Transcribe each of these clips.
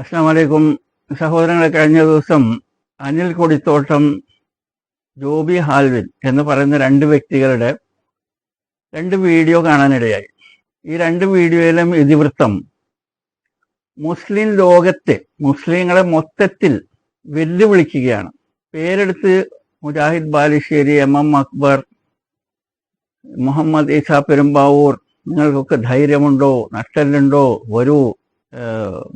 അസ്സാം വലൈക്കും സഹോദരങ്ങളെ കഴിഞ്ഞ ദിവസം അനിൽ കൊടിത്തോട്ടം ജോബി ഹാൽവിൻ എന്ന് പറയുന്ന രണ്ട് വ്യക്തികളുടെ രണ്ട് വീഡിയോ കാണാനിടയായി. ഈ രണ്ട് വീഡിയോയിലും ഇതിവൃത്തം. മുസ്ലിം ലോകത്തെ മുസ്ലിങ്ങളെ മൊത്തത്തിൽ വെല്ലുവിളിക്കുകയാണ്. പേരെടുത്ത് മുജാഹിദ് ബാലുശ്ശേരി എം എം അക്ബർ മുഹമ്മദ് ഈസ പെരുമ്പാവൂർ. നിങ്ങൾക്കൊക്കെ ധൈര്യമുണ്ടോ? നട്ടലുണ്ടോ വരൂ.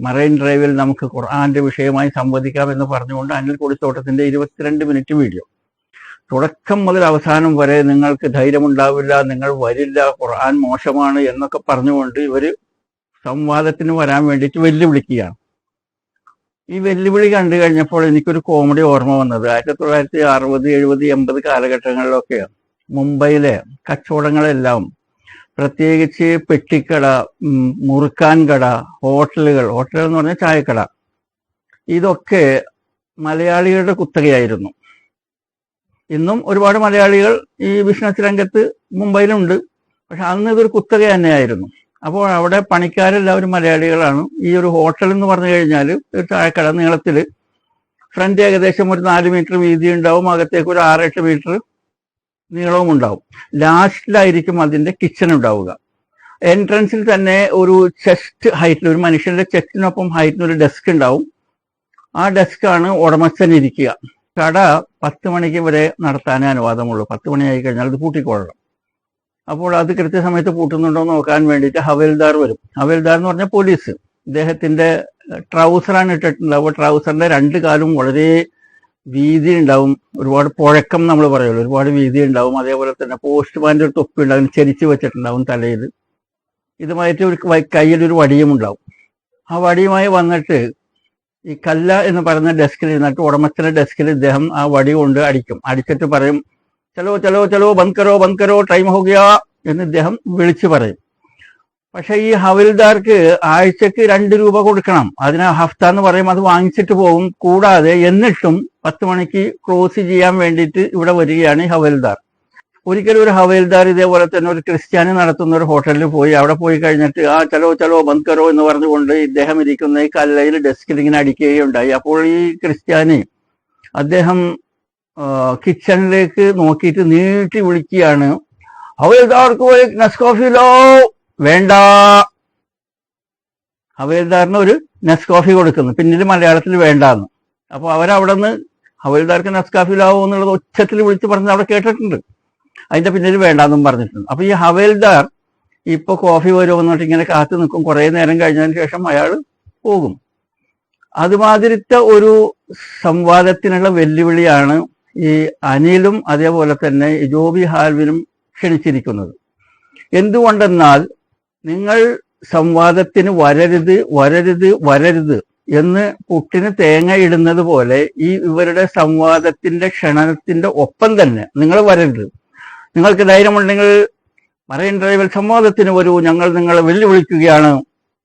മറൈൻ ഡ്രൈവിൽ നമുക്ക് ഖുർആാന്റെ വിഷയമായി സംവദിക്കാം എന്ന് പറഞ്ഞുകൊണ്ട് അനിൽ കൊടിത്തോട്ടത്തിന്റെ ഇരുപത്തിരണ്ട് മിനിറ്റ് വീഡിയോ. തുടക്കം മുതൽ അവസാനം വരെ നിങ്ങൾക്ക് ധൈര്യമുണ്ടാവില്ല നിങ്ങൾ വരില്ല ഖുർആൻ മോശമാണ് എന്നൊക്കെ പറഞ്ഞുകൊണ്ട് ഇവർ സംവാദത്തിന് വരാൻ വേണ്ടിയിട്ട് വെല്ലുവിളിക്കുകയാണ്. ഈ വെല്ലുവിളി കണ്ടു കഴിഞ്ഞപ്പോൾ എനിക്കൊരു കോമഡി ഓർമ്മ വന്നത്. ആയിരത്തി തൊള്ളായിരത്തി അറുപത് എഴുപത് എൺപത് കാലഘട്ടങ്ങളിലൊക്കെ മുംബൈയിലെ കച്ചവടങ്ങളെല്ലാം പ്രത്യേകിച്ച് പെട്ടിക്കട മുറുക്കാൻ കട ഹോട്ടലുകൾ ഹോട്ടലുകൾ എന്ന് പറഞ്ഞാൽ ചായക്കട. ഇതൊക്കെ മലയാളികളുടെ കുത്തകയായിരുന്നു. ഇന്നും ഒരുപാട് മലയാളികൾ ഈ ബിസിനസ് രംഗത്ത് മുംബൈയിലുണ്ട്. പക്ഷെ അന്ന് ഇതൊരു കുത്തക തന്നെയായിരുന്നു. അപ്പോൾ അവിടെ പണിക്കാരെല്ലാവരും മലയാളികളാണ്. ഈ ഒരു ഹോട്ടൽ എന്ന് പറഞ്ഞു കഴിഞ്ഞാൽ ഒരു ചായക്കട നീളത്തിൽ. ഫ്രണ്ട് ഏകദേശം ഒരു നാല് മീറ്റർ വീതി ഉണ്ടാവും അകത്തേക്ക് ഒരു ആറെട്ട് മീറ്റർ നീളവും ഉണ്ടാവും. ലാസ്റ്റിലായിരിക്കും അതിന്റെ കിച്ചൺ ഉണ്ടാവുക. എൻട്രൻസിൽ തന്നെ ഒരു ചെസ്റ്റ് ഹൈറ്റിൽ ഒരു മനുഷ്യന്റെ ചെസ്റ്റിനൊപ്പം ഹൈറ്റിന് ഒരു ഡെസ്ക് ഉണ്ടാവും. ആ ഡെസ്കാണ് ഉടമസ്ഥൻ ഇരിക്കുക. കട പത്ത് മണിക്ക് വരെ നടത്താനേ അനുവാദമുള്ളൂ. പത്ത് മണിയായി കഴിഞ്ഞാൽ അത് പൂട്ടിക്കൊള്ളണം. അപ്പോൾ അത് കൃത്യസമയത്ത് പൂട്ടുന്നുണ്ടോ എന്ന് നോക്കാൻ വേണ്ടിയിട്ട് ഹവേൽദാർ വരും. ഹവേൽദാർ എന്ന് പറഞ്ഞാൽ പോലീസ്. ഇദ്ദേഹത്തിന്റെ ട്രൗസറാണ് ഇട്ടിട്ടുണ്ടാവുക. ട്രൗസറിന്റെ രണ്ട് കാലും വളരെ വീതി ഉണ്ടാവും ഒരുപാട് പുഴക്കം നമ്മൾ പറയുള്ളൂ. ഒരുപാട് വീതി ഉണ്ടാവും അതേപോലെ തന്നെ പോസ്റ്റ്മാന്റെ ഒരു തൊപ്പി ഉണ്ടാവും ചരിച്ചു വെച്ചിട്ടുണ്ടാവും തലയിൽ ഇതുമായിട്ട് ഒരു കയ്യിൽ ഒരു വടിയും ഉണ്ടാവും. ആ വടിയുമായി വന്നിട്ട് ഈ കല്ല എന്ന് പറയുന്ന ഡെസ്കിൽ ഇരുന്നിട്ട് ഉടമസ്ഥന്റെ ഡെസ്കിൽ ഇദ്ദേഹം ആ വടി കൊണ്ട് അടിക്കും. അടിച്ചിട്ട് പറയും ചലോ ചലോ ചലോ ബങ്കരോ ബങ്കരോ ടൈം ഹോകിയാ എന്ന് ഇദ്ദേഹം വിളിച്ചു പറയും. പക്ഷെ ഈ ഹവിൽദാർക്ക് ആഴ്ചക്ക് രണ്ട് രൂപ കൊടുക്കണം. അതിന് ഹഫ്ത എന്ന് പറയും. അത് വാങ്ങിച്ചിട്ട് പോകും. കൂടാതെ എന്നിട്ടും പത്ത് മണിക്ക് ക്രോസ് ചെയ്യാൻ വേണ്ടിയിട്ട് ഇവിടെ വരികയാണ് ഹവൽദാർ. ഒരിക്കലും ഒരു ഹവൽദാർ ഇതേപോലെ തന്നെ ഒരു ക്രിസ്ത്യാനി നടത്തുന്ന ഒരു ഹോട്ടലിൽ പോയി അവിടെ പോയി കഴിഞ്ഞിട്ട് ആ ചലോ ചലോ ബന്ദ് കരോ എന്ന് പറഞ്ഞുകൊണ്ട് ഇദ്ദേഹം ഇരിക്കുന്ന ഈ കല്ലയിൽ ഡെസ്കിൽ ഇങ്ങനെ അടിക്കുകയുണ്ടായി. അപ്പോൾ ഈ ക്രിസ്ത്യാനി അദ്ദേഹം കിച്ചണിലേക്ക് നോക്കിയിട്ട് നീട്ടി വിളിക്കുകയാണ് ഹവൽദാർക്ക് പോയി നെസ്കോഫിലോ വേണ്ട. ഹവൽദാറിന് ഒരു നെസ്കോഫി കൊടുക്കുന്നു. പിന്നീട് മലയാളത്തിൽ വേണ്ടാന്ന്. അപ്പൊ അവരവിടെ നിന്ന് ഹവൽദാർക്ക് നസ്കാഫിലാവോ എന്നുള്ളത് ഉച്ചത്തിൽ വിളിച്ച് പറഞ്ഞത് അവിടെ കേട്ടിട്ടുണ്ട്. അതിന്റെ പിന്നിൽ വേണ്ടാന്നും പറഞ്ഞിട്ടുണ്ട്. അപ്പൊ ഈ ഹവേൽദാർ ഇപ്പൊ കോഫി വരുമെന്നിട്ട് ഇങ്ങനെ കാത്തു നിൽക്കും. കുറെ നേരം കഴിഞ്ഞതിന് ശേഷം അയാൾ പോകും. അതുമാതിരിത്തെ ഒരു സംവാദത്തിനുള്ള വെല്ലുവിളിയാണ് ഈ അനിലും അതേപോലെ തന്നെ ജോബി ഹാൽവിനും ക്ഷണിച്ചിരിക്കുന്നത്. എന്തുകൊണ്ടെന്നാൽ നിങ്ങൾ സംവാദത്തിന് വരരുത് വരരുത് വരരുത് എന്ന് പുട്ടിന് തേങ്ങ ഇടുന്നത് പോലെ ഈ ഇവരുടെ സംവാദത്തിന്റെ ക്ഷണനത്തിന്റെ ഒപ്പം തന്നെ നിങ്ങൾ വരരുത്. നിങ്ങൾക്ക് ധൈര്യമുണ്ടെങ്കിൽ മറൈൻ ഡ്രൈവർ സംവാദത്തിന് വരൂ. ഞങ്ങൾ നിങ്ങളെ വെല്ലുവിളിക്കുകയാണ്.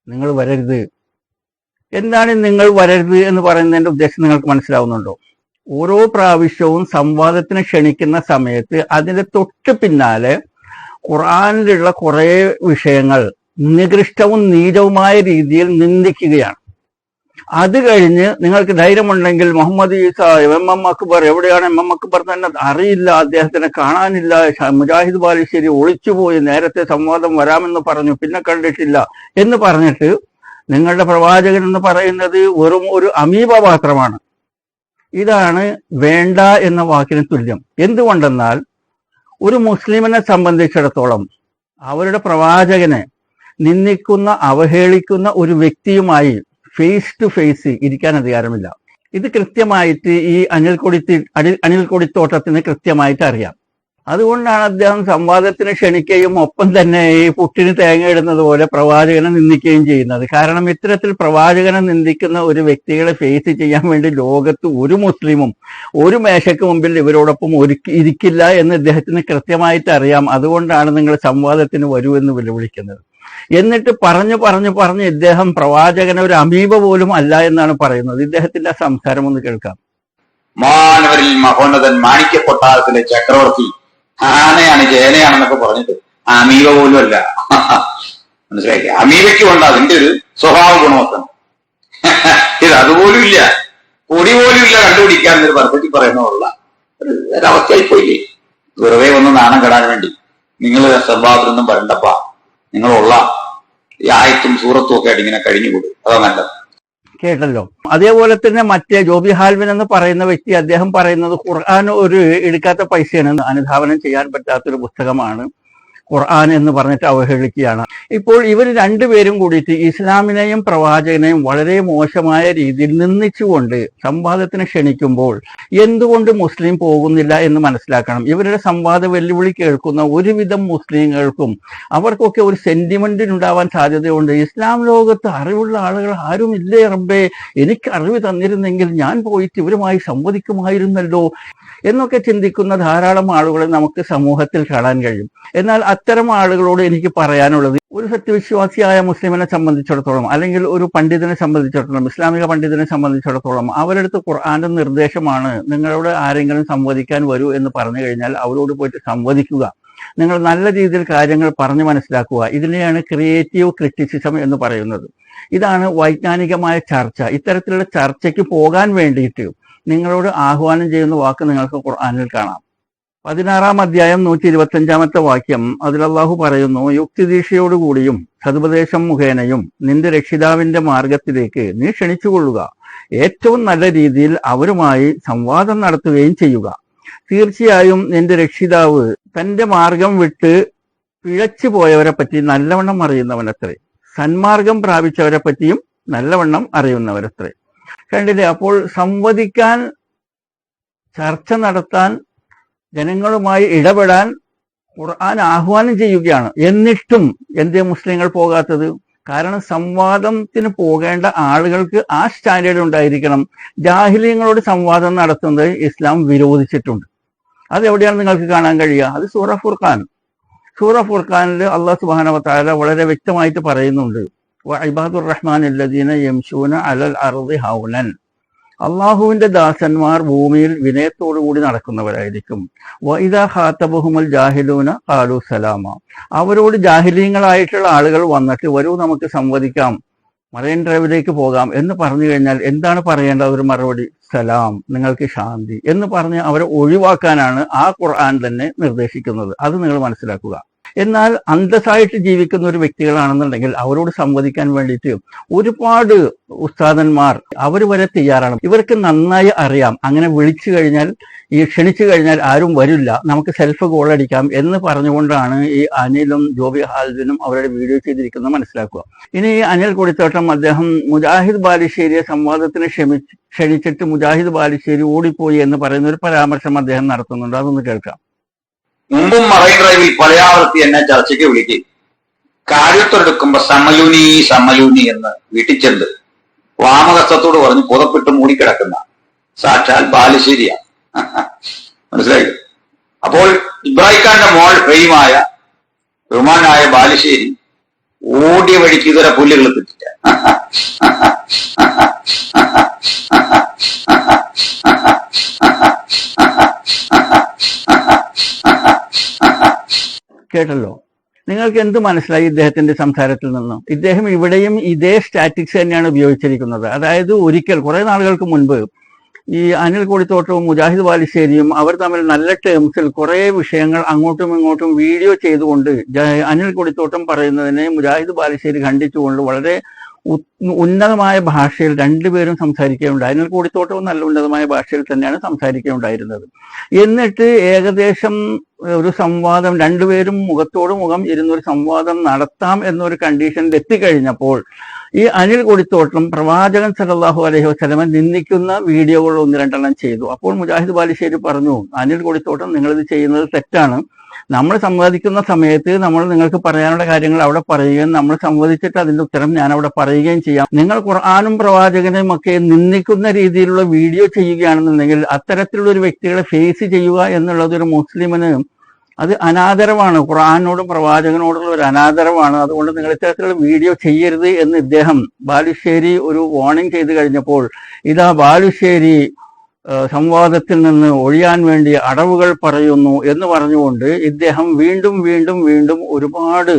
നിങ്ങൾ വരരുത്. എന്താണ് നിങ്ങൾ വരരുത് എന്ന് പറയുന്നതിന്റെ ഉദ്ദേശം നിങ്ങൾക്ക് മനസ്സിലാവുന്നുണ്ടോ? ഓരോ പ്രാവശ്യവും സംവാദത്തിന് ക്ഷണിക്കുന്ന സമയത്ത് അതിന്റെ തൊട്ട് പിന്നാലെ ഖുറാനിലുള്ള കുറെ വിഷയങ്ങൾ നികൃഷ്ടവും നീചവുമായ രീതിയിൽ നിന്ദിക്കുകയാണ്. അത് കഴിഞ്ഞ് നിങ്ങൾക്ക് ധൈര്യമുണ്ടെങ്കിൽ മുഹമ്മദ് ഈസ എം എം അക്ബർ എവിടെയാണ് എം എം അക്ബർ തന്നെ അറിയില്ല അദ്ദേഹത്തിനെ കാണാനില്ല. മുജാഹിദ് ബാലുശ്ശേരി ഒളിച്ചുപോയി നേരത്തെ സംവാദം വരാമെന്ന് പറഞ്ഞു പിന്നെ കണ്ടിട്ടില്ല എന്ന് പറഞ്ഞിട്ട് നിങ്ങളുടെ പ്രവാചകൻ എന്ന് പറയുന്നത് വെറും ഒരു അമീബ മാത്രമാണ്. ഇതാണ് വേണ്ട എന്ന വാക്കിന് തുല്യം. എന്തുകൊണ്ടെന്നാൽ ഒരു മുസ്ലിമിനെ സംബന്ധിച്ചിടത്തോളം അവരുടെ പ്രവാചകനെ നിന്ദിക്കുന്ന അവഹേളിക്കുന്ന ഒരു വ്യക്തിയുമായി ഫേസ് ടു ഫേസ് ഇരിക്കാൻ അധികാരമില്ല. ഇത് കൃത്യമായിട്ട് ഈ അനിൽ അനിൽ അനിൽ കൊടിത്തോട്ടത്തിന് കൃത്യമായിട്ട് അറിയാം. അതുകൊണ്ടാണ് അദ്ദേഹം സംവാദത്തിന് ക്ഷണിക്കുകയും ഒപ്പം തന്നെ ഈ പുട്ടിന് തേങ്ങ ഇടുന്നത് പോലെ പ്രവാചകനെ നിന്ദിക്കുകയും ചെയ്യുന്നത്. കാരണം ഇത്തരത്തിൽ പ്രവാചകനെ നിന്ദിക്കുന്ന ഒരു വ്യക്തികളെ ഫേസ് ചെയ്യാൻ വേണ്ടി ലോകത്ത് ഒരു മുസ്ലിമും ഒരു മേശയ്ക്ക് മുമ്പിൽ ഇവരോടൊപ്പം ഒരുക്കി ഇരിക്കില്ല എന്ന് അദ്ദേഹത്തിന് കൃത്യമായിട്ട് അറിയാം. അതുകൊണ്ടാണ് നിങ്ങൾ സംവാദത്തിന് വരൂ എന്ന് വെല്ലുവിളിക്കുന്നത് എന്നിട്ട് പറഞ്ഞു പറഞ്ഞു പറഞ്ഞ് ഇദ്ദേഹം പ്രവാചകനെ ഒരു അമീബ പോലും അല്ല എന്നാണ് പറയുന്നത്. ഇദ്ദേഹത്തിന്റെ സംസാരം ഒന്ന് കേൾക്കാം. മാനവരിൽ മഹോന്നതൻ മാണിക്യ കൊട്ടാരത്തിലെ ചക്രവർത്തി ആനയാണ് ചേനയാണെന്നൊക്കെ പറഞ്ഞിട്ട് അമീബ പോലും അല്ല. മനസ്സിലാക്കി അമീബയ്ക്കും ഉണ്ട് അതിന്റെ ഒരു സ്വഭാവ ഗുണമൊക്കെ. ഇത് അതുപോലും ഇല്ല. പൊടി പോലും ഇല്ല കണ്ടുപിടിക്കാൻ ഒരു പരപ്പറ്റി പറയുന്നതുള്ള ഒരു ഒരവസ്ഥയായി പോയില്ലേ വെറുതെ ഒന്ന് നാണം കെടാൻ വേണ്ടി. നിങ്ങൾ സഭാബിലൊന്നും വരണ്ടപ്പാ. നിങ്ങളുള്ള ഈ ആയത്തും സൂറത്തും ഒക്കെ ആയിട്ട് ഇങ്ങനെ കഴിഞ്ഞുകൂടും അതാ നല്ലത്. കേട്ടല്ലോ. അതേപോലെ തന്നെ മറ്റേ ജോബി ഹാൽവിൻ എന്ന് പറയുന്ന വ്യക്തി അദ്ദേഹം പറയുന്നത് ഖുർആൻ ഒരു എടുക്കാത്ത പൈസയാണ് അനുധാവനം ചെയ്യാൻ പറ്റാത്തൊരു പുസ്തകമാണ്. ഖുർആൻ എന്ന് പറഞ്ഞിട്ട് അവഹേളിക്കുകയാണ്. ഇപ്പോൾ ഇവർ രണ്ടുപേരും കൂടിയിട്ട് ഇസ്ലാമിനെയും പ്രവാചകനെയും വളരെ മോശമായ രീതിയിൽ നിന്ദിച്ചുകൊണ്ട് സംവാദത്തിന് ക്ഷണിക്കുമ്പോൾ എന്തുകൊണ്ട് മുസ്ലിം പോകുന്നില്ല എന്ന് മനസ്സിലാക്കണം. ഇവരുടെ സംവാദ വെല്ലുവിളി കേൾക്കുന്ന ഒരുവിധം മുസ്ലിങ്ങൾക്കും അവർക്കൊക്കെ ഒരു സെന്റിമെന്റിനുണ്ടാവാൻ സാധ്യതയുണ്ട്. ഇസ്ലാം ലോകത്ത് അറിവുള്ള ആളുകൾ ആരും ഇല്ലേ റബ്ബേ? എനിക്ക് അറിവ് തന്നിരുന്നെങ്കിൽ ഞാൻ പോയിട്ട് ഇവരുമായി സംവദിക്കുമായിരുന്നല്ലോ. എന്നൊക്കെ ചിന്തിക്കുന്ന ധാരാളം ആളുകളെ നമുക്ക് സമൂഹത്തിൽ കാണാൻ കഴിയും. എന്നാൽ അത്തരം ആളുകളോട് എനിക്ക് പറയാനുള്ളത് ഒരു സത്യവിശ്വാസിയായ മുസ്ലിമിനെ സംബന്ധിച്ചിടത്തോളം അല്ലെങ്കിൽ ഒരു പണ്ഡിതനെ സംബന്ധിച്ചിടത്തോളം ഇസ്ലാമിക പണ്ഡിതനെ സംബന്ധിച്ചിടത്തോളം അവരെടുത്ത് ഖുർആാന്റെ നിർദ്ദേശമാണ് നിങ്ങളോട് ആരെങ്കിലും സംവദിക്കാൻ വരൂ എന്ന് പറഞ്ഞു കഴിഞ്ഞാൽ അവരോട് പോയിട്ട് സംവദിക്കുക. നിങ്ങൾ നല്ല രീതിയിൽ കാര്യങ്ങൾ പറഞ്ഞു മനസ്സിലാക്കുക. ഇതിനെയാണ് ക്രിയേറ്റീവ് ക്രിറ്റിസിസം എന്ന് പറയുന്നത്. ഇതാണ് വൈജ്ഞാനികമായ ചർച്ച. ഇത്തരത്തിലുള്ള ചർച്ചയ്ക്ക് പോകാൻ വേണ്ടിയിട്ട് നിങ്ങളോട് ആഹ്വാനം ചെയ്യുന്ന വാക്ക് നിങ്ങൾക്ക് ഖുർആാനിൽ കാണാം. പതിനാറാം അധ്യായം നൂറ്റി ഇരുപത്തഞ്ചാമത്തെ വാക്യം അതിൽ പറയുന്നു യുക്തിദീക്ഷയോടുകൂടിയും സതുപദേശം മുഖേനയും നിന്റെ രക്ഷിതാവിന്റെ മാർഗത്തിലേക്ക് നീ ക്ഷണിച്ചുകൊള്ളുക. ഏറ്റവും നല്ല രീതിയിൽ അവരുമായി സംവാദം നടത്തുകയും ചെയ്യുക. തീർച്ചയായും നിന്റെ രക്ഷിതാവ് തന്റെ മാർഗം വിട്ട് പിഴച്ചു പോയവരെ പറ്റി നല്ലവണ്ണം അറിയുന്നവനത്രേ. സന്മാർഗം പ്രാപിച്ചവരെ പറ്റിയും നല്ലവണ്ണം അറിയുന്നവരത്രേ. കണ്ടില്ലേ? അപ്പോൾ സംവദിക്കാൻ ചർച്ച നടത്താൻ ജനങ്ങളുമായി ഇടപെടാൻ ഖുർആൻ ആഹ്വാനം ചെയ്യുകയാണ്. എന്നിട്ടും എന്തേ മുസ്ലിങ്ങൾ പോകാത്തത്? കാരണം സംവാദത്തിന് പോകേണ്ട ആളുകൾക്ക് ആ സ്റ്റാൻഡേർഡ് ഉണ്ടായിരിക്കണം. ജാഹിലിയങ്ങളോട് സംവാദം നടത്തുന്നത് ഇസ്ലാം വിരോധിച്ചിട്ടുണ്ട്. അതെവിടെയാണ് നിങ്ങൾക്ക് കാണാൻ കഴിയുക? അത് സൂറ ഫുർഖാൻ. സൂറ ഫുർഖാനിൽ അള്ളാഹു സുബാനവത്താല വളരെ വ്യക്തമായിട്ട് പറയുന്നുണ്ട്. ഇബാദുർ റഹ്മാൻ അല്ലദീന യംശൂന അലൽ അർദി ഹൗലൻ. അള്ളാഹുവിന്റെ ദാസന്മാർ ഭൂമിയിൽ വിനയത്തോടു കൂടി നടക്കുന്നവരായിരിക്കും. വൈദ ഖാത്തബഹുമൽ ജാഹിലൂന ഖാലു സലാമ. അവരോട് ജാഹിലീങ്ങളായിട്ടുള്ള ആളുകൾ വന്നിട്ട് വരൂ നമുക്ക് സംവദിക്കാം. മറൈൻ ഡ്രൈവിലേക്ക് പോകാം എന്ന് പറഞ്ഞു കഴിഞ്ഞാൽ എന്താണ് പറയേണ്ട ഒരു മറുപടി? സലാം നിങ്ങൾക്ക് ശാന്തി എന്ന് പറഞ്ഞ് അവരെ ഒഴിവാക്കാനാണ് ആ ഖുർആൻ തന്നെ നിർദ്ദേശിക്കുന്നത്. അത് നിങ്ങൾ മനസ്സിലാക്കുക. എന്നാൽ അന്തസ്സായിട്ട് ജീവിക്കുന്ന ഒരു വ്യക്തികളാണെന്നുണ്ടെങ്കിൽ അവരോട് സംവദിക്കാൻ വേണ്ടിയിട്ട് ഒരുപാട് ഉസ്താദന്മാർ അവർ വരെ തയ്യാറാണ്. ഇവർക്ക് നന്നായി അറിയാം. അങ്ങനെ വിളിച്ചു കഴിഞ്ഞാൽ ഈ ക്ഷണിച്ചു കഴിഞ്ഞാൽ ആരും വരില്ല. നമുക്ക് സെൽഫ് ഗോൾ അടിക്കാം എന്ന് പറഞ്ഞുകൊണ്ടാണ് ഈ അനിലും ജോബി ഹാൽദിനും അവരുടെ വീഡിയോ ചെയ്തിരിക്കുന്നത് മനസ്സിലാക്കുക. ഇനി അനിൽ കൊടിത്തോട്ടം അദ്ദേഹം മുജാഹിദ് ബാലുശ്ശേരിയെ സംവാദത്തിന് ക്ഷമിച്ച് ക്ഷണിച്ചിട്ട് മുജാഹിദ് ബാലുശ്ശേരി ഓടിപ്പോയി എന്ന് പറയുന്ന ഒരു പരാമർശം അദ്ദേഹം നടത്തുന്നുണ്ട്. അതൊന്ന് കേൾക്കാം. മുമ്പും മറൈൻ ഡ്രൈവിൽ പലയാവർത്തി എന്നെ ചർച്ചയ്ക്ക് വിളിക്കും. കാര്യത്തോടെടുക്കുമ്പോ സമയൂനി സമയൂനി എന്ന് വീട്ടിൽ ചെന്ന് വാമഹസ്തത്തോട് പറഞ്ഞ് പുതപ്പിട്ട് മൂടിക്കിടക്കുന്ന. സാക്ഷാൽ ബാലുശ്ശേരിയാണ് മനസ്സിലായി? അപ്പോൾ ഇബ്രാഹിഖാന്റെ മോൾ ഫെയിമായ ബഹുമാനായ ബാലുശ്ശേരി ഓടിയ വഴിക്ക് ഇതുവരെ പുല്ലുകൾ കിട്ടില്ല കേട്ടല്ലോ. നിങ്ങൾക്ക് എന്ത് മനസ്സിലായി ഇദ്ദേഹത്തിന്റെ സംസാരത്തിൽ നിന്നും? ഇദ്ദേഹം ഇവിടെയും ഇതേ സ്റ്റാറ്റിക്സ് തന്നെയാണ് ഉപയോഗിച്ചിരിക്കുന്നത്. അതായത് ഒരിക്കൽ കുറെ നാളുകൾക്ക് മുൻപ് ഈ അനിൽ കോടിത്തോട്ടവും മുജാഹിദ് ബാലുശ്ശേരിയും അവർ തമ്മിൽ നല്ല ടേംസിൽ കുറെ വിഷയങ്ങൾ അങ്ങോട്ടും ഇങ്ങോട്ടും വീഡിയോ ചെയ്തുകൊണ്ട് അനിൽ കൊടിത്തോട്ടം പറയുന്നതിനെ മുജാഹിദ് ബാലുശ്ശേരി ഖണ്ഡിച്ചുകൊണ്ട് വളരെ ഉന്നതമായ ഭാഷയിൽ രണ്ടുപേരും സംസാരിക്കുകയുണ്ടായി. അനിൽ കോടിത്തോട്ടവും നല്ല ഉന്നതമായ ഭാഷയിൽ തന്നെയാണ് സംസാരിക്കുകയുണ്ടായിരുന്നത്. എന്നിട്ട് ഏകദേശം ഒരു സംവാദം രണ്ടുപേരും മുഖത്തോട് മുഖം ഇരുന്നൊരു സംവാദം നടത്താം എന്നൊരു കണ്ടീഷനിൽ എത്തിക്കഴിഞ്ഞപ്പോൾ ഈ അനിൽ കൊടിത്തോട്ടം പ്രവാചകൻ സലല്ലാഹു അലഹി വസ്ലമൻ നിന്ദിക്കുന്ന വീഡിയോകൾ ഒന്ന് രണ്ടെണ്ണം ചെയ്തു. അപ്പോൾ മുജാഹിദ് ബാലുശ്ശേരി പറഞ്ഞു അനിൽ കൊടിത്തോട്ടം നിങ്ങളിത് ചെയ്യുന്നത് തെറ്റാണ്. നമ്മൾ സംവദിക്കുന്ന സമയത്ത് നമ്മൾ നിങ്ങൾക്ക് പറയാനുള്ള കാര്യങ്ങൾ അവിടെ പറയുകയും നമ്മൾ സംവദിച്ചിട്ട് അതിന്റെ ഉത്തരം ഞാൻ അവിടെ പറയുകയും ചെയ്യാം. നിങ്ങൾ ഖുർആാനും പ്രവാചകനെയും ഒക്കെ നിന്ദിക്കുന്ന രീതിയിലുള്ള വീഡിയോ ചെയ്യുകയാണെന്നുണ്ടെങ്കിൽ അത്തരത്തിലുള്ള ഒരു വ്യക്തികളെ ഫേസ് ചെയ്യുക എന്നുള്ളത് ഒരു മുസ്ലിമിന് അത് അനാദരവാണ്. ഖുറാനോടും പ്രവാചകനോടുള്ള ഒരു അനാദരവാണ്. അതുകൊണ്ട് നിങ്ങൾ ഇത്തരത്തിലുള്ള വീഡിയോ ചെയ്യരുത് എന്ന് ഇദ്ദേഹം ബാലുശ്ശേരി ഒരു വാർണിംഗ് ചെയ്തു കഴിഞ്ഞപ്പോൾ ഇതാ ബാലുശ്ശേരി സംവാദത്തിൽ നിന്ന് ഒഴിയാൻ വേണ്ടി അടവുകൾ പറയുന്നു എന്ന് പറഞ്ഞുകൊണ്ട് ഇദ്ദേഹം വീണ്ടും വീണ്ടും വീണ്ടും ഒരുപാട്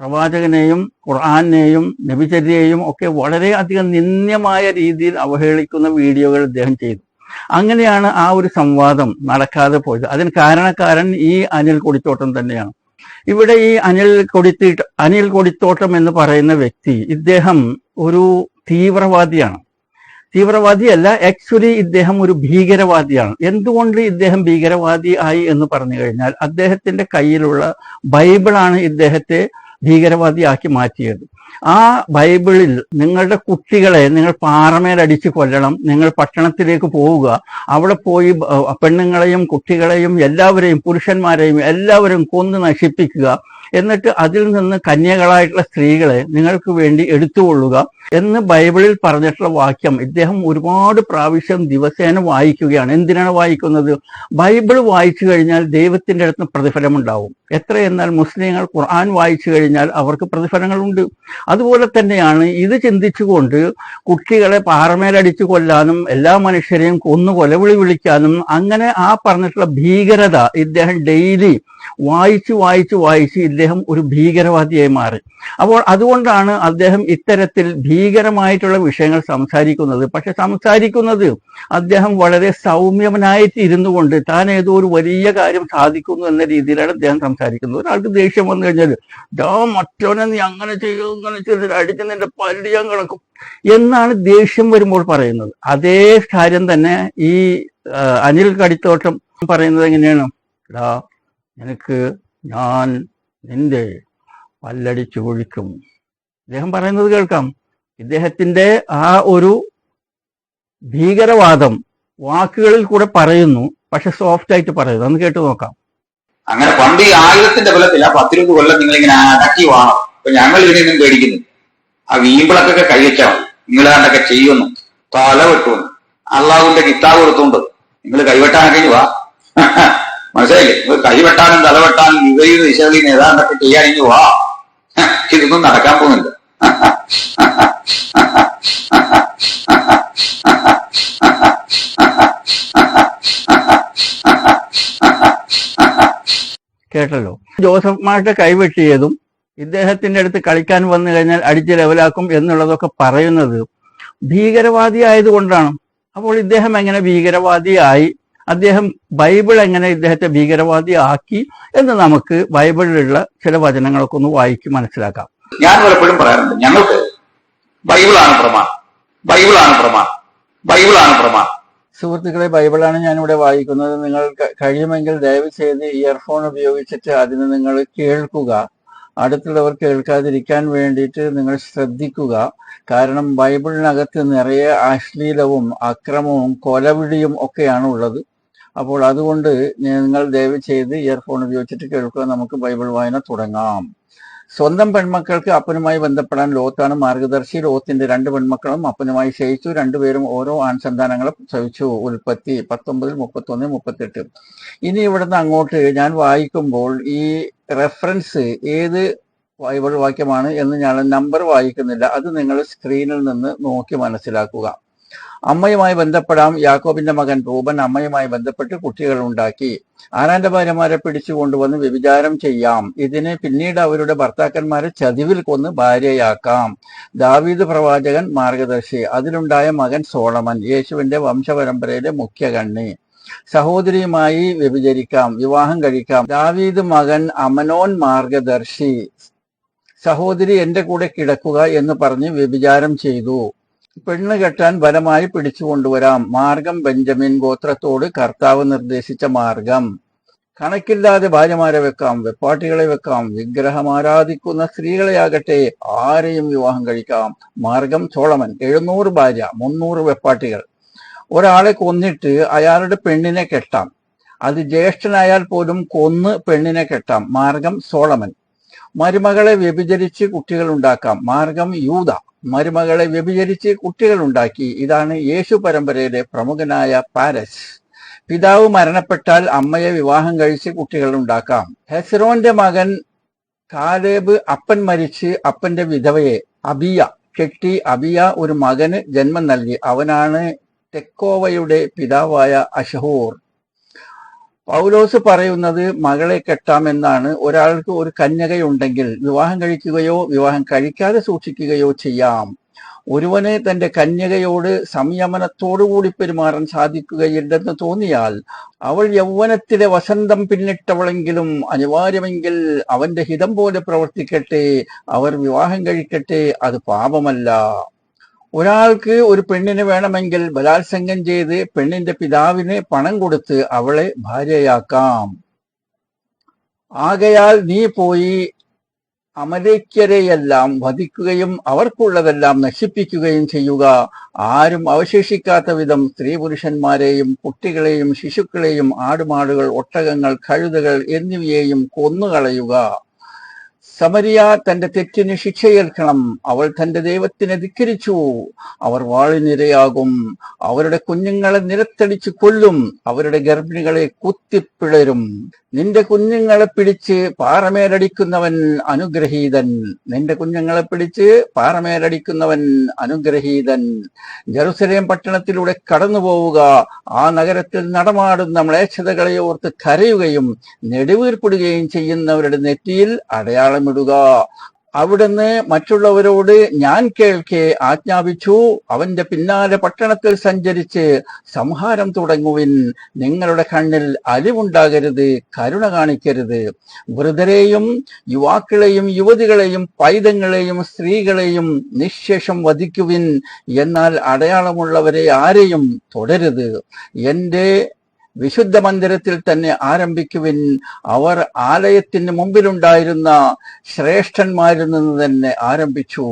പ്രവാചകനെയും ഖുർആാനെയും നബിചര്യയെയും ഒക്കെ വളരെയധികം നിന്ദ്യമായ രീതിയിൽ അവഹേളിക്കുന്ന വീഡിയോകൾ ഇദ്ദേഹം ചെയ്തു. അങ്ങനെയാണ് ആ ഒരു സംവാദം നടക്കാതെ പോയത്. അതിന് കാരണക്കാരൻ ഈ അനിൽ കൊടിത്തോട്ടം തന്നെയാണ്. ഇവിടെ ഈ അനിൽ കൊടിത്തി അനിൽ കൊടിത്തോട്ടം എന്ന് പറയുന്ന വ്യക്തി ഇദ്ദേഹം ഒരു തീവ്രവാദിയാണ്. തീവ്രവാദിയല്ല ആക്ച്വലി ഇദ്ദേഹം ഒരു ഭീകരവാദിയാണ്. എന്തുകൊണ്ട് ഇദ്ദേഹം ഭീകരവാദി ആയി എന്ന് പറഞ്ഞു കഴിഞ്ഞാൽ അദ്ദേഹത്തിന്റെ കയ്യിലുള്ള ബൈബിളാണ് ഇദ്ദേഹത്തെ ഭീകരവാദിയാക്കി മാറ്റിയത്. ആ ബൈബിളിൽ നിങ്ങളുടെ കുട്ടികളെ നിങ്ങൾ പാറമേലടിച്ച് കൊല്ലണം നിങ്ങൾ പട്ടണത്തിലേക്ക് പോവുക. അവിടെ പോയി പെണ്ണുങ്ങളെയും കുട്ടികളെയും എല്ലാവരെയും പുരുഷന്മാരെയും എല്ലാവരും കൊന്നു നശിപ്പിക്കുക. എന്നിട്ട് അതിൽ നിന്ന് കന്യകളായിട്ടുള്ള സ്ത്രീകളെ നിങ്ങൾക്ക് വേണ്ടി എടുത്തുകൊള്ളുക എന്ന് ബൈബിളിൽ പറഞ്ഞിട്ടുള്ള വാക്യം. ഇദ്ദേഹം ഒരുപാട് പ്രാവശ്യം ദിവസേന വായിക്കുകയാണ്. എന്തിനാണ് വായിക്കുന്നത്? ബൈബിൾ വായിച്ചു കഴിഞ്ഞാൽ ദൈവത്തിന്റെ അടുത്ത് പ്രതിഫലം പ്രതിഫലമുണ്ടാവും. എത്ര എന്നാൽ മുസ്ലിങ്ങൾ ഖുർആൻ വായിച്ചു കഴിഞ്ഞാൽ അവർക്ക് പ്രതിഫലങ്ങളുണ്ട്. അതുപോലെ തന്നെയാണ് ഇത് ചിന്തിച്ചുകൊണ്ട് കുട്ടികളെ പാറമേലടിച്ചു കൊല്ലാനും എല്ലാ മനുഷ്യരെയും കൊന്നു കൊലവിളി വിളിക്കാനും അങ്ങനെ ആ പറഞ്ഞിട്ടുള്ള ഭീകരത ഇദ്ദേഹം ഡെയിലി വായിച്ചു വായിച്ച് വായിച്ച് ഇദ്ദേഹം ഒരു ഭീകരവാദിയായി മാറി. അപ്പോൾ അതുകൊണ്ടാണ് അദ്ദേഹം ഇത്തരത്തിൽ ഭീകരമായിട്ടുള്ള വിഷയങ്ങൾ സംസാരിക്കുന്നത്. പക്ഷെ സംസാരിക്കുന്നത് അദ്ദേഹം വളരെ സൗമ്യമനായിട്ട് ഇരുന്നു കൊണ്ട് താൻ ഏതോ ഒരു വലിയ കാര്യം സാധിക്കുന്നു എന്ന രീതിയിലാണ് അദ്ദേഹം സംസാരിക്കുന്നത്. ഒരാൾക്ക് ദേഷ്യം വന്നു കഴിഞ്ഞാൽ ഡോ മറ്റവനെ നീ അങ്ങനെ ചെയ്യൂ ഇങ്ങനെ ചെയ്തിട്ട് അടിച്ച് നിന്റെ പല്ലി ഞാൻ കിടക്കും എന്നാണ് ദേഷ്യം വരുമ്പോൾ പറയുന്നത്. അതേ കാര്യം തന്നെ ഈ അനിൽ കടിത്തോട്ടം പറയുന്നത് എങ്ങനെയാണ്? ഡാ നിനക്ക് ഞാൻ നിന്റെ പല്ലടിച്ചു ഒഴിക്കും. ഇദ്ദേഹം പറയുന്നത് കേൾക്കാം. ഇദ്ദേഹത്തിന്റെ ആ ഒരു ഭീകരവാദം വാക്കുകളിൽ കൂടെ പറയുന്നു പക്ഷെ സോഫ്റ്റ് ആയിട്ട് പറയുന്നു. അന്ന് കേട്ടു നോക്കാം. അങ്ങനെ പണ്ട് ഈ ആയുധത്തിന്റെ ബലത്തിൽ ആ പത്തിരുപത് കൊല്ലം നിങ്ങൾ ഇങ്ങനെ അടക്കി വാണം. അപ്പൊ ഞങ്ങൾ ഇതിനൊന്നും പേടിക്കുന്നു. ആ വീമ്പിളക്കൊക്കെ കഴിച്ചാൽ നിങ്ങൾ കണ്ടൊക്കെ ചെയ്യുന്നു തല വെട്ടുന്നു അള്ളാഹുവിന്റെ കിതാബ് കൊടുത്തുണ്ട് നിങ്ങൾ ഇനി വാ. മനസ്സിലായില്ലേ നിങ്ങൾ കൈവെട്ടാനും തലവെട്ടാനും വിപരീത ദിശകളിൽ ഏതാണ്ടൊക്കെ ചെയ്യാനെങ്കിൽ വാ ഇതൊന്നും നടക്കാൻ പോകുന്നില്ല കേട്ടല്ലോ ജോസഫ് മാഷെ കൈവെട്ടിയതും ഇദ്ദേഹത്തിന്റെ അടുത്ത് കളിക്കാൻ വന്നു കഴിഞ്ഞാൽ അടിച്ച് ലെവലാക്കും എന്നുള്ളതൊക്കെ പറയുന്നത് ഭീകരവാദി ആയതുകൊണ്ടാണ് അപ്പോൾ ഇദ്ദേഹം എങ്ങനെ ഭീകരവാദിയായി അദ്ദേഹം ബൈബിൾ എങ്ങനെ ഇദ്ദേഹത്തെ ഭീകരവാദി ആക്കി എന്ന് നമുക്ക് ബൈബിളിലുള്ള ചില വചനങ്ങളൊക്കെ ഒന്ന് വായിച്ച് മനസ്സിലാക്കാം. ഞാൻ പലപ്പോഴും പറയാറുണ്ട് ഞങ്ങൾക്ക് ബൈബിളാണ് പ്രമാണം. ബൈബിളാണ് പ്രമാണം. ബൈബിളാണ് പ്രമാണം. സുഹൃത്തുക്കളെ ബൈബിളാണ് ഞാനിവിടെ വായിക്കുന്നത്. നിങ്ങൾ കഴിയുമെങ്കിൽ ദയവ് ചെയ്ത് ഇയർഫോൺ ഉപയോഗിച്ചിട്ട് അതിന് നിങ്ങൾ കേൾക്കുക. അടുത്തുള്ളവർ കേൾക്കാതിരിക്കാൻ വേണ്ടിയിട്ട് നിങ്ങൾ ശ്രദ്ധിക്കുക. കാരണം ബൈബിളിനകത്ത് നിറയെ അശ്ലീലവും അക്രമവും കൊലവിളിയും ഒക്കെയാണ് ഉള്ളത്. അപ്പോൾ അതുകൊണ്ട് നിങ്ങൾ ദയവ് ചെയ്ത് ഇയർഫോൺ ഉപയോഗിച്ചിട്ട് കേൾക്കുക നമുക്ക് ബൈബിൾ വായന തുടങ്ങാം. സ്വന്തം പെൺമക്കൾക്ക് അപ്പനുമായി ബന്ധപ്പെടാൻ ലോത്താണ് മാർഗദർശി. ലോത്തിന്റെ രണ്ട് പെൺമക്കളും അപ്പനുമായി ശയിച്ചു രണ്ടുപേരും ഓരോ ആൺസന്താനങ്ങളെ പ്രസവിച്ചു ഉൽപ്പത്തി പത്തൊമ്പതിൽ മുപ്പത്തൊന്ന് മുപ്പത്തെട്ട്. ഇനി ഇവിടുന്ന് അങ്ങോട്ട് ഞാൻ വായിക്കുമ്പോൾ ഈ റെഫറൻസ് ഏത് ബൈബിൾ വാക്യമാണ് എന്ന് ഞാൻ നമ്പർ വായിക്കുന്നില്ല. അത് നിങ്ങൾ സ്ക്രീനിൽ നിന്ന് നോക്കി മനസ്സിലാക്കുക. അമ്മയുമായി ബന്ധപ്പെടാം. യാക്കോബിന്റെ മകൻ റൂബൻ അമ്മയുമായി ബന്ധപ്പെട്ട് കുട്ടികൾ ഉണ്ടാക്കി. ആനാന്റെ ഭാര്യമാരെ പിടിച്ചു കൊണ്ടുവന്ന് വ്യഭിചാരം ചെയ്യാം. ഇതിന് പിന്നീട് അവരുടെ ഭർത്താക്കന്മാരെ ചതിവിൽ കൊന്ന് ഭാര്യയാക്കാം. ദാവീദ് പ്രവാചകൻ മാർഗദർശി. അതിലുണ്ടായ മകൻ സോളമൻ യേശുവിന്റെ വംശപരമ്പരയിലെ മുഖ്യകണ്ണി സഹോദരിയുമായി വ്യഭിചരിക്കാം വിവാഹം കഴിക്കാം. ദാവീദ് മകൻ അമനോൻ മാർഗദർശി. സഹോദരി എന്റെ കൂടെ കിടക്കുക എന്ന് പറഞ്ഞ് വ്യഭിചാരം ചെയ്തു. പെണ്ണ് കെട്ടാൻ ബലമായി പിടിച്ചു കൊണ്ടുവരാം. മാർഗം ബെഞ്ചമിൻ ഗോത്രത്തോട് കർത്താവ് നിർദ്ദേശിച്ച മാർഗം. കണക്കില്ലാതെ ഭാര്യമാരെ വെക്കാം വെപ്പാട്ടികളെ വെക്കാം വിഗ്രഹം ആരാധിക്കുന്ന സ്ത്രീകളെയാകട്ടെ ആരെയും വിവാഹം കഴിക്കാം. മാർഗം ചോളമൻ എഴുന്നൂറ് ഭാര്യ മുന്നൂറ് വെപ്പാട്ടികൾ. ഒരാളെ കൊന്നിട്ട് അയാളുടെ പെണ്ണിനെ കെട്ടാം. അത് ജ്യേഷ്ഠനായാൽ പോലും കൊന്ന് പെണ്ണിനെ കെട്ടാം. മാർഗം സോളമൻ മരുമകളെ വ്യഭിചരിച്ച് കുട്ടികൾ ഉണ്ടാക്കാം. മാർഗം യൂത. മരുമകളെ വ്യഭിചരിച്ച് കുട്ടികൾ ഉണ്ടാക്കി. ഇതാണ് യേശു പരമ്പരയിലെ പ്രമുഖനായ പാരസ്. പിതാവ് മരണപ്പെട്ടാൽ അമ്മയെ വിവാഹം കഴിച്ച് കുട്ടികൾ ഉണ്ടാക്കാം. ഹെസ്രോന്റെ മകൻ കാലേബ് അപ്പൻ മരിച്ച് അപ്പന്റെ വിധവയെ അബിയ കെട്ടി അബിയ ഒരു മകന് ജന്മം നൽകി. അവനാണ് തെക്കോവയുടെ പിതാവായ അഷഹൂർ പൗലോസ് പറയുന്നത് മകളെ കെട്ടാമെന്നാണ്. ഒരാൾക്ക് ഒരു കന്യകയുണ്ടെങ്കിൽ വിവാഹം കഴിക്കുകയോ വിവാഹം കഴിക്കാതെ സൂക്ഷിക്കുകയോ ചെയ്യാം. ഒരുവന് തന്റെ കന്യകയോട് സംയമനത്തോടുകൂടി പെരുമാറാൻ സാധിക്കുകയില്ലെന്ന് തോന്നിയാൽ അവൾ യൗവനത്തിലെ വസന്തം പിന്നിട്ടവളെങ്കിലും അനിവാര്യമെങ്കിൽ അവന്റെ ഹിതം പോലെ പ്രവർത്തിക്കട്ടെ അവർ വിവാഹം കഴിക്കട്ടെ അത് പാപമല്ല. ഒരാൾക്ക് ഒരു പെണ്ണിനെ വേണമെങ്കിൽ ബലാത്സംഗം ചെയ്ത് പെണ്ണിന്റെ പിതാവിന് പണം കൊടുത്ത് അവളെ ഭാര്യയാക്കാം. ആകയാൽ നീ പോയി അമലേക്കരെയെല്ലാം വധിക്കുകയും അവർക്കുള്ളതെല്ലാം നശിപ്പിക്കുകയും ചെയ്യുക. ആരും അവശേഷിക്കാത്ത വിധം സ്ത്രീ പുരുഷന്മാരെയും കുട്ടികളെയും ശിശുക്കളെയും ആടുമാടുകൾ ഒട്ടകങ്ങൾ കഴുതകൾ എന്നിവയെയും കൊന്നുകളയുക. സമരിയ തന്റെ തെറ്റിന് ശിക്ഷയേൽക്കണം. അവൾ തന്റെ ദൈവത്തിനെ ധിക്കരിച്ചു. അവർ വാളിനിരയാകും അവരുടെ കുഞ്ഞുങ്ങളെ നിരത്തടിച്ചു കൊല്ലും. അവരുടെ ഗർഭിണികളെ കുത്തിപ്പിളരും. നിന്റെ കുഞ്ഞുങ്ങളെ പിടിച്ച് പാറമേലടിക്കുന്നവൻ അനുഗ്രഹീതൻ. നിന്റെ കുഞ്ഞുങ്ങളെ പിടിച്ച് പാറമേലടിക്കുന്നവൻ അനുഗ്രഹീതൻ. ജെറുസലേം പട്ടണത്തിലൂടെ കടന്നു പോവുക ആ നഗരത്തിൽ നടമാടുന്ന മ്ലേച്ഛതകളെ ഓർത്ത് കരയുകയും നെടുവീർപ്പിടുകയും ചെയ്യുന്നവരുടെ നെറ്റിയിൽ അടയാളമിടുക അവിടുന്ന് മറ്റുള്ളവരോട് ഞാൻ കേൾക്കെ ആജ്ഞാപിച്ചു. അവന്റെ പിന്നാലെ പട്ടണത്തിൽ സഞ്ചരിച്ച് സംഹാരം തുടങ്ങുവിൻ. നിങ്ങളുടെ കണ്ണിൽ അലിവുണ്ടാകരുത് കരുണ കാണിക്കരുത്. വൃതരെയും യുവാക്കളെയും യുവതികളെയും പൈതങ്ങളെയും സ്ത്രീകളെയും നിശേഷം വധിക്കുവിൻ. എന്നാൽ അടയാളമുള്ളവരെ ആരെയും തുടരുത്. എന്റെ വിശുദ്ധ മന്ദിരത്തിൽ തന്നെ ആരംഭിക്കുവിൻ അവർ ആലയത്തിന് മുമ്പിലുണ്ടായിരുന്ന ശ്രേഷ്ഠന്മാരിൽ നിന്ന് തന്നെ ആരംഭിച്ചു.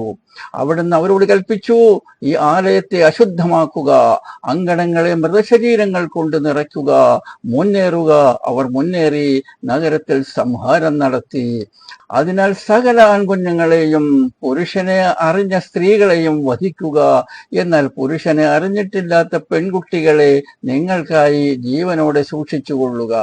അവിടുന്ന് അവരോട് കൽപ്പിച്ചു ഈ ആലയത്തെ അശുദ്ധമാക്കുക അങ്കണങ്ങളെ മൃതശരീരങ്ങൾ കൊണ്ട് നിറയ്ക്കുക മുന്നേറുക. അവർ മുന്നേറി നഗരത്തിൽ സംഹാരം നടത്തി. അതിനാൽ സകല ആൺകുഞ്ഞുങ്ങളെയും പുരുഷനെ അറിഞ്ഞ സ്ത്രീകളെയും വധിക്കുക. എന്നാൽ പുരുഷനെ അറിഞ്ഞിട്ടില്ലാത്ത പെൺകുട്ടികളെ നിങ്ങൾക്കായി ജീവനോടെ സൂക്ഷിച്ചുകൊള്ളുക.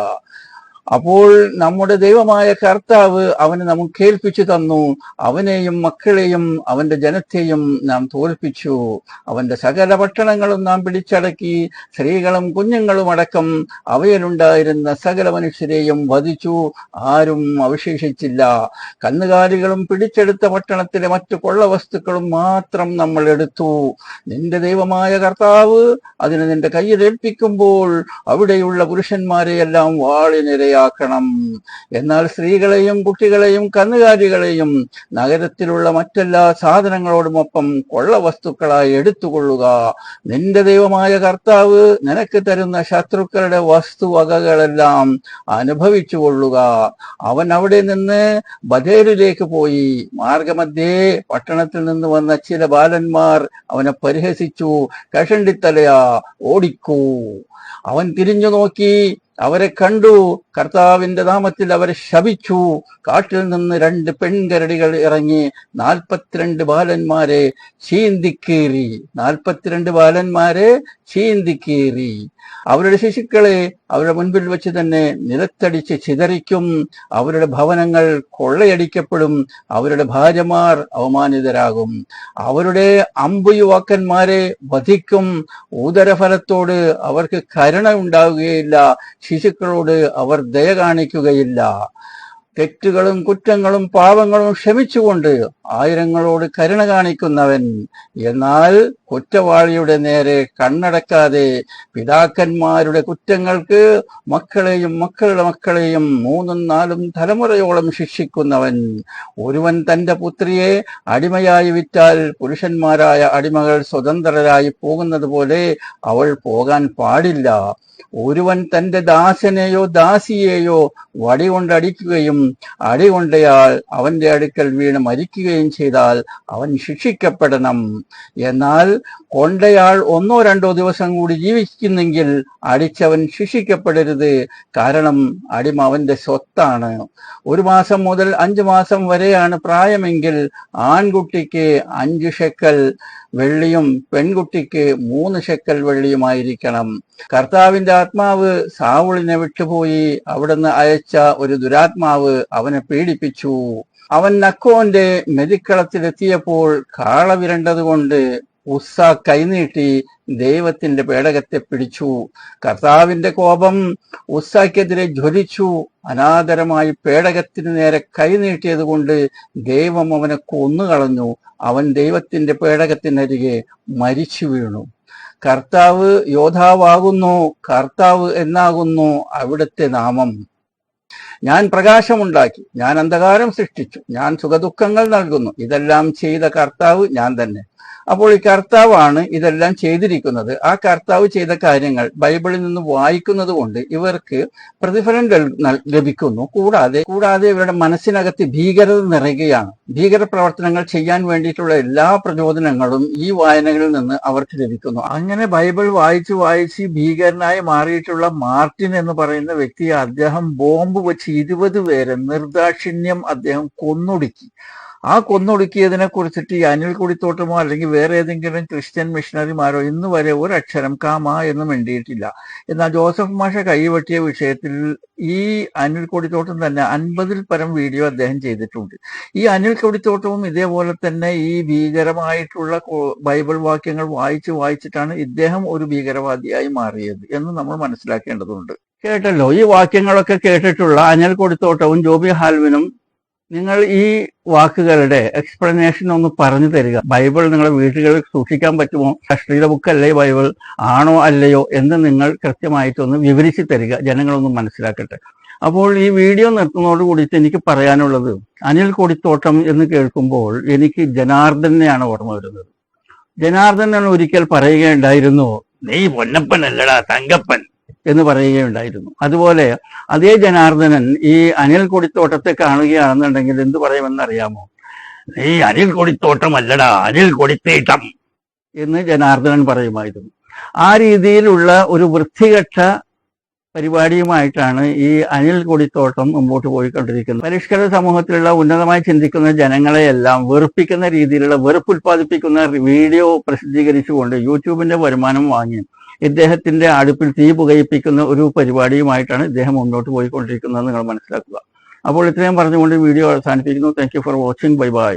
അപ്പോൾ നമ്മുടെ ദൈവമായ കർത്താവ് അവന് നമുക്ക് കേൾപ്പിച്ചു തന്നു. അവനെയും മക്കളെയും അവന്റെ ജനത്തെയും നാം തോൽപ്പിച്ചു. അവന്റെ സകല പട്ടണങ്ങളും നാം പിടിച്ചടക്കി. സ്ത്രീകളും കുഞ്ഞുങ്ങളും അടക്കം അവയിലുണ്ടായിരുന്ന സകല മനുഷ്യരെയും വധിച്ചു. ആരും അവശേഷിച്ചില്ല. കന്നുകാലികളും പിടിച്ചെടുത്ത പട്ടണത്തിലെ മറ്റു കൊള്ളവസ്തുക്കളും മാത്രം നമ്മൾ എടുത്തു. നിന്റെ ദൈവമായ കർത്താവ് അതിനെ നിന്റെ കയ്യിലേൽപ്പിക്കുമ്പോൾ അവിടെയുള്ള പുരുഷന്മാരെയെല്ലാം വാളിനിരയാക്കണം എന്നാൽ സ്ത്രീകളെയും കുട്ടികളെയും കന്നുകാലികളെയും നഗരത്തിലുള്ള മറ്റെല്ലാ സാധനങ്ങളോടുമൊപ്പം കൊള്ള വസ്തുക്കളായി എടുത്തുകൊള്ളുക. നിന്റെ ദൈവമായ കർത്താവ് നിനക്ക് തരുന്ന ശത്രുക്കളുടെ വസ്തുവകകളെല്ലാം അനുഭവിച്ചു കൊള്ളുക. അവൻ അവിടെ നിന്ന് ബദേരിലേക്ക് പോയി. മാർഗമധ്യേ പട്ടണത്തിൽ നിന്ന് വന്ന ചില ബാലന്മാർ അവനെ പരിഹസിച്ചു. കഷണ്ടിത്തലയാ ഓടിക്കൂ. അവൻ തിരിഞ്ഞു നോക്കി. അവരെ കണ്ടു. കർത്താവിന്റെ നാമത്തിൽ അവരെ ശപിച്ചു. കാട്ടിൽ നിന്ന് രണ്ട് പെൺകരടികൾ ഇറങ്ങി നാൽപ്പത്തിരണ്ട് ബാലന്മാരെ ചീന്തിക്കേറി നാൽപ്പത്തിരണ്ട് ബാലന്മാരെ ചീന്തിക്കീറി. അവരുടെ ശിശുക്കളെ അവരുടെ മുൻപിൽ വെച്ച് തന്നെ നിലത്തടിച്ച് ചിതറിക്കും. അവരുടെ ഭവനങ്ങൾ കൊള്ളയടിക്കപ്പെടും. അവരുടെ ഭാര്യമാർ അവമാനിതരാകും. അവരുടെ അമ്പു യുവാക്കന്മാരെ വധിക്കും. ഉദരഫലത്തോട് അവർക്ക് കരുണ ഉണ്ടാവുകയില്ല. ശിശുക്കളോട് അവർ ദയ കാണിക്കുകയില്ല. തെറ്റുകളും കുറ്റങ്ങളും പാവങ്ങളും ക്ഷമിച്ചുകൊണ്ട് ആയിരങ്ങളോട് കരുണ കാണിക്കുന്നവൻ. എന്നാൽ കുറ്റവാളിയുടെ നേരെ കണ്ണടക്കാതെ പിതാക്കന്മാരുടെ കുറ്റങ്ങൾക്ക് മക്കളെയും മക്കളുടെ മക്കളെയും മൂന്നും നാലും തലമുറയോളം ശിക്ഷിക്കുന്നവൻ. ഒരുവൻ തന്റെ പുത്രിയെ അടിമയായി വിറ്റാൽ പുരുഷന്മാരായ അടിമകൾ സ്വതന്ത്രരായി പോകുന്നത് പോലെ അവൾ പോകാൻ പാടില്ല. ഒരുവൻ തന്റെ ദാസനെയോ ദാസിയെയോ വടി കൊണ്ടടിക്കുകയും അടി കൊണ്ടയാൾ അവന്റെ അടുക്കൽ വീണ് മരിക്കുകയും ചെയ്താൽ അവൻ ശിക്ഷിക്കപ്പെടണം. എന്നാൽ കൊണ്ടയാൾ ഒന്നോ രണ്ടോ ദിവസം കൂടി ജീവിക്കുന്നെങ്കിൽ അടിച്ചവൻ ശിക്ഷിക്കപ്പെടരുത്. കാരണം അടിമ അവന്റെ സ്വത്താണ്. ഒരു മാസം മുതൽ അഞ്ചു മാസം വരെയാണ് പ്രായമെങ്കിൽ ആൺകുട്ടിക്ക് അഞ്ച് ഷെക്കൽ വെള്ളിയും പെൺകുട്ടിക്ക് മൂന്ന് ഷെക്കൽ വെള്ളിയുമായിരിക്കണം. കർത്താവിന്റെ ആത്മാവ് സാവുളിനെ വിട്ടുപോയി അവിടുന്ന് അയച്ച ഒരു ദുരാത്മാവ് അവനെ പീഡിപ്പിച്ചു. അവൻ നക്കോന്റെ മെതിക്കളത്തിലെത്തിയപ്പോൾ കാള വിരണ്ടതുകൊണ്ട് ഉസ്സ കൈനീട്ടി ദൈവത്തിന്റെ പേടകത്തെ പിടിച്ചു. കർത്താവിന്റെ കോപം ഉസ്സയ്ക്കെതിരെ ജ്വലിച്ചു. അനാദരമായി പേടകത്തിന് നേരെ കൈനീട്ടിയത് കൊണ്ട് ദൈവം അവനെ കൊന്നുകളഞ്ഞു. അവൻ ദൈവത്തിന്റെ പേടകത്തിനരികെ മരിച്ചു വീണു. കർത്താവ് യോധാവാകുന്നു കർത്താവ് എന്നാകുന്നു അവിടുത്തെ നാമം. ഞാൻ പ്രകാശമുണ്ടാക്കി ഞാൻ അന്ധകാരം സൃഷ്ടിച്ചു ഞാൻ സുഖദുഃഖങ്ങൾ നൽകുന്നു. ഇതെല്ലാം ചെയ്ത കർത്താവ് ഞാൻ തന്നെ. അപ്പോൾ ഈ കർത്താവാണ് ഇതെല്ലാം ചെയ്തിരിക്കുന്നത്. ആ കർത്താവ് ചെയ്ത കാര്യങ്ങൾ ബൈബിളിൽ നിന്ന് വായിക്കുന്നത് കൊണ്ട് ഇവർക്ക് പ്രതിഫലം ലഭിക്കുന്നു. കൂടാതെ കൂടാതെ ഇവരുടെ മനസ്സിനകത്ത് ഭീകരത നിറയുകയാണ്. ഭീകര പ്രവർത്തനങ്ങൾ ചെയ്യാൻ വേണ്ടിയിട്ടുള്ള എല്ലാ പ്രചോദനങ്ങളും ഈ വായനകളിൽ നിന്ന് അവർക്ക് ലഭിക്കുന്നു. അങ്ങനെ ബൈബിൾ വായിച്ച് വായിച്ച് ഭീകരനായി മാറിയിട്ടുള്ള മാർട്ടിൻ എന്ന് പറയുന്ന വ്യക്തിയെ അദ്ദേഹം ബോംബ് വെച്ച് ഇരുപത് പേരെ നിർദാക്ഷിണ്യം അദ്ദേഹം കൊന്നൊടുക്കി. ആ കൊന്നൊടുക്കിയതിനെ കുറിച്ചിട്ട് ഈ അനിൽ കുടിത്തോട്ടമോ അല്ലെങ്കിൽ വേറെ ഏതെങ്കിലും ക്രിസ്ത്യൻ മിഷണറിമാരോ ഇന്ന് വരെ ഒരു അക്ഷരം കാമ എന്ന് വേണ്ടിയിട്ടില്ല എന്നാൽ ജോസഫ് മാഷ കൈവെട്ടിയ വിഷയത്തിൽ ഈ അനിൽ കൊടിത്തോട്ടം തന്നെ അൻപതിൽ പരം വീഡിയോ അദ്ദേഹം ചെയ്തിട്ടുണ്ട്. ഈ അനിൽ കൊടിത്തോട്ടവും ഇതേപോലെ തന്നെ ഈ ഭീകരമായിട്ടുള്ള ബൈബിൾ വാക്യങ്ങൾ വായിച്ച് വായിച്ചിട്ടാണ് ഇദ്ദേഹം ഒരു ഭീകരവാദിയായി മാറിയത് എന്ന് നമ്മൾ മനസ്സിലാക്കേണ്ടതുണ്ട്. കേട്ടല്ലോ. ഈ വാക്യങ്ങളൊക്കെ കേട്ടിട്ടുള്ള അനിൽ കൊടിത്തോട്ടവും ജോബി ഹാൽവിനും നിങ്ങൾ ഈ വാക്കുകളുടെ എക്സ്പ്ലനേഷൻ ഒന്ന് പറഞ്ഞു തരിക. ബൈബിൾ നിങ്ങളെ വീടുകളിൽ സൂക്ഷിക്കാൻ പറ്റുമോ? അശ്ലീല ബുക്കല്ലേ ബൈബിൾ? ആണോ അല്ലയോ എന്ന് നിങ്ങൾ കൃത്യമായിട്ടൊന്ന് വിവരിച്ചു തരിക. ജനങ്ങളൊന്ന് മനസ്സിലാക്കട്ടെ. അപ്പോൾ ഈ വീഡിയോ നിർത്തുന്നതോട് കൂടിയിട്ട് എനിക്ക് പറയാനുള്ളത് അനിൽ കൊടിത്തോട്ടം എന്ന് കേൾക്കുമ്പോൾ എനിക്ക് ജനാർദ്ദനെയാണ് ഓർമ്മ വരുന്നത്. ജനാർദ്ദനൻ ഒരിക്കൽ പറയുകയുണ്ടായിരുന്നു നീ പൊന്നപ്പനല്ലടാ തങ്കപ്പൻ. എന്ന് പറയുകയുണ്ടായിരുന്നു. അതുപോലെ അതേ ജനാർദ്ദനൻ ഈ അനിൽ കൊടിത്തോട്ടത്തെ കാണുകയാണെന്നുണ്ടെങ്കിൽ എന്ത് പറയുമെന്ന് അറിയാമോ ഈ അനിൽ കൊടിത്തോട്ടമല്ലടാ അനിൽ കൊടിത്തേട്ടം എന്ന് ജനാർദ്ദനൻ പറയുമായിരുന്നു. ആ രീതിയിലുള്ള ഒരു വൃത്തികെട്ട പരിപാടിയുമായിട്ടാണ് ഈ അനിൽ കൊടിത്തോട്ടം മുമ്പോട്ട് പോയിക്കൊണ്ടിരിക്കുന്നത്. പരിഷ്കൃത സമൂഹത്തിലുള്ള ഉന്നതമായി ചിന്തിക്കുന്ന ജനങ്ങളെയെല്ലാം വെറുപ്പിക്കുന്ന രീതിയിലുള്ള വെറുപ്പ് ഉൽപ്പാദിപ്പിക്കുന്ന വീഡിയോ പ്രസിദ്ധീകരിച്ചുകൊണ്ട് യൂട്യൂബിന്റെ വരുമാനം വാങ്ങി ഇദ്ദേഹത്തിന്റെ അടുപ്പിൽ തീ പുകയിപ്പിക്കുന്ന ഒരു പരിപാടിയുമായിട്ടാണ് ഇദ്ദേഹം മുന്നോട്ട് പോയിക്കൊണ്ടിരിക്കുന്നത് നിങ്ങൾ മനസ്സിലാക്കുക. അപ്പോൾ ഇത്രയും പറഞ്ഞുകൊണ്ട് വീഡിയോ അവസാനിപ്പിക്കുന്നു. Thank for watching bye bye